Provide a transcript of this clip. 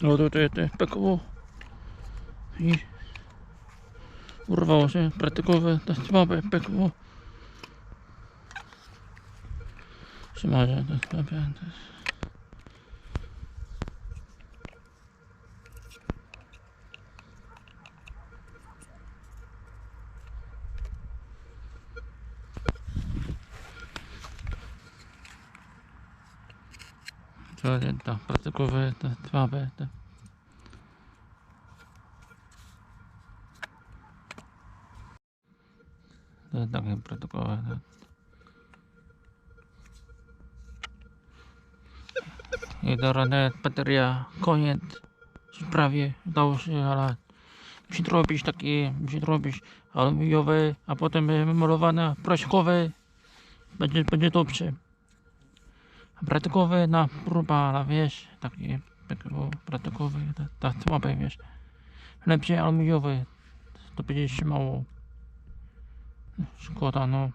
No te PKO i urwało się praktykowe, te słabe słabe. te- To jest te słabe. Te. To protokoły. Te. I do rady bateria, koniec. Prawie udało się, ale musi robić takie, musi robić aluminiowe, a potem wymalowane prośkowe. Będzie, będzie dobrze. Praktykowe na próba, ale wiesz, takie praktykowe, tak ta słabe, wiesz. To będzie się mało. Szkoda, no.